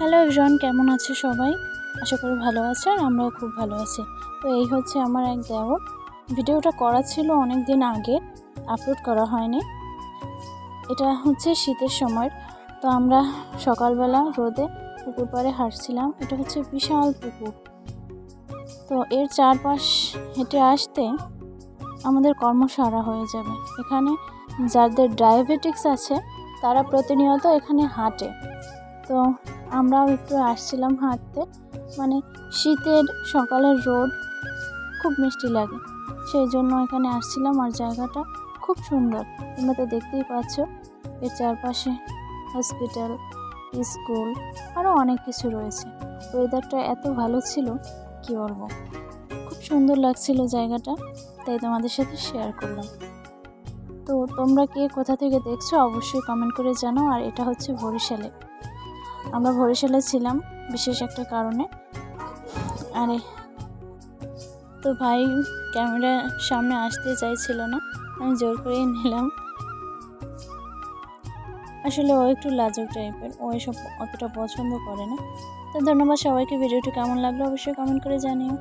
Hello everyone কেমন আছে সবাই? আশা করি ভালো আছে আর আমরাও খুব ভালো আছি। তো এই হচ্ছে আমার এক দেওর ভিডিওটা করা ছিল অনেক দিন আগে আপলোড করা হয়নি। এটা হচ্ছে শীতের সময়। তো আমরা সকালবেলা রোদে পুকুর পাড়ে হাঁটছিলাম। এটা হচ্ছে বিশাল পুকুর। তো এর চারপাশ হেঁটে আসতে আমাদের কর্মসারা হয়ে যাবে। এখানে যাদের ডায়াবেটিক্স আছে, তারা প্রতিনিয়ত এখানে হাঁটে। তো আমরাও একটু আসছিলাম হাঁটতে। মানে শীতের সকালের রোদ খুব মিষ্টি লাগে। সেই জন্য এখানে আসছিলাম আর জায়গাটা খুব সুন্দর। তোমরা তো দেখতেই পাচ্ছ, এর চারপাশে হসপিটাল স্কুল আরও অনেক কিছু রয়েছে। ওয়েদারটা এত ভালো ছিল, কি বলব? খুব সুন্দর লাগছিল জায়গাটা, তাই তোমাদের সাথে শেয়ার করলাম। তো তোমরা কে কোথা থেকে দেখছ, অবশ্যই কমেন্ট করে জানাও। আর এটা হচ্ছে বরিশালে। আমরা ভরিশালে ছিলাম, বিশেষ একটা কারণে। আরে, তো ভাই ক্যামেরা সামনে আসতে চাইছিল না, আমি জোর করেই নিলাম। আসলে ও একটু লাজুক টাইপের, ও এসব অতটা পছন্দ করে না। তো ধন্যবাদ সবাইকে, ভিডিওটি কেমন লাগল অবশ্যই কমেন্ট করে জানিও।